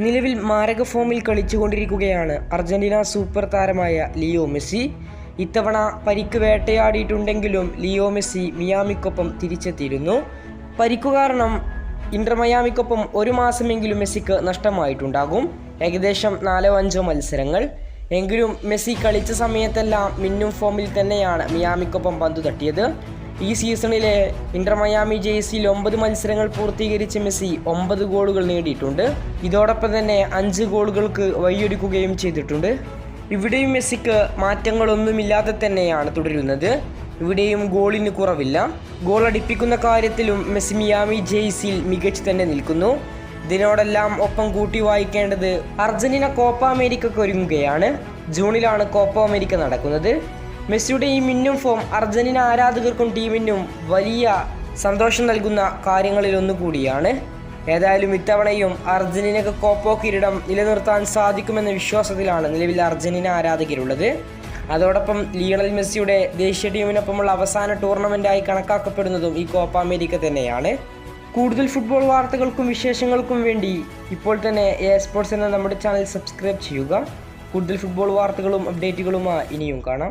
നിലവിൽ മാരക ഫോമിൽ കളിച്ചുകൊണ്ടിരിക്കുകയാണ് അർജന്റീന സൂപ്പർ താരമായ ലിയോ മെസ്സി. ഇത്തവണ പരിക്ക് വേട്ടയാടിയിട്ടുണ്ടെങ്കിലും ലിയോ മെസ്സി മിയാമിക്കൊപ്പം തിരിച്ചെത്തിയിരുന്നു. പരിക്കു കാരണം ഇന്റർ മയാമിക്കൊപ്പം ഒരു മാസമെങ്കിലും മെസ്സിക്ക് നഷ്ടമായിട്ടുണ്ടാകും. ഏകദേശം നാലോ അഞ്ചോ മത്സരങ്ങൾ. എങ്കിലും മെസ്സി കളിച്ച സമയത്തെല്ലാം മിന്നും ഫോമിൽ തന്നെയാണ് മിയാമിക്കൊപ്പം പന്തു തട്ടിയത്. ഈ സീസണിലെ ഇന്റർ മയാമി ജേഴ്സിയിൽ ഒമ്പത് മത്സരങ്ങൾ പൂർത്തീകരിച്ച മെസ്സി ഒമ്പത് ഗോളുകൾ നേടിയിട്ടുണ്ട്. ഇതോടൊപ്പം തന്നെ അഞ്ച് ഗോളുകൾക്ക് വഴിയൊരുക്കുകയും ചെയ്തിട്ടുണ്ട്. ഇവിടെയും മെസ്സിക്ക് മാറ്റങ്ങളൊന്നുമില്ലാതെ തന്നെയാണ് തുടരുന്നത്. ഇവിടെയും ഗോളിന് കുറവില്ല. ഗോൾ അടിപ്പിക്കുന്ന കാര്യത്തിലും മെസ്സി മിയാമി ജെയ്സിൽ മികച്ചു തന്നെ നിൽക്കുന്നു. ഇതിനോടെല്ലാം ഒപ്പം കൂട്ടി വായിക്കേണ്ടത് അർജന്റീന കോപ്പ അമേരിക്കയ്ക്ക് ഒരുങ്ങുകയാണ്. ജൂണിലാണ് കോപ്പ അമേരിക്ക നടക്കുന്നത്. മെസ്സിയുടെ ഈ മിന്നും ഫോം അർജന്റീന ആരാധകർക്കും ടീമിനും വലിയ സന്തോഷം നൽകുന്ന കാര്യങ്ങളിൽ ഒന്നുകൂടിയാണ്. ഏതായാലും ഇത്തവണയും അർജന്റീനക്ക് കോപ്പോ കിരീടം നിലനിർത്താൻ സാധിക്കുമെന്ന വിശ്വാസത്തിലാണ് നിലവിൽ അർജന്റീന ആരാധകരുള്ളത്. അതോടൊപ്പം ലിയണൽ മെസ്സിയുടെ ദേശീയ ടീമിനൊപ്പമുള്ള അവസാന ടൂർണമെന്റായി കണക്കാക്കപ്പെടുന്നതും ഈ കോപ്പ അമേരിക്ക തന്നെയാണ്. കൂടുതൽ ഫുട്ബോൾ വാർത്തകൾക്കും വിശേഷങ്ങൾക്കും വേണ്ടി ഇപ്പോൾ തന്നെ എ സ്പോർട്സ് എന്ന നമ്മുടെ ചാനൽ സബ്സ്ക്രൈബ് ചെയ്യുക. കൂടുതൽ ഫുട്ബോൾ വാർത്തകളും അപ്ഡേറ്റുകളുമായി ഇനിയും കാണാം.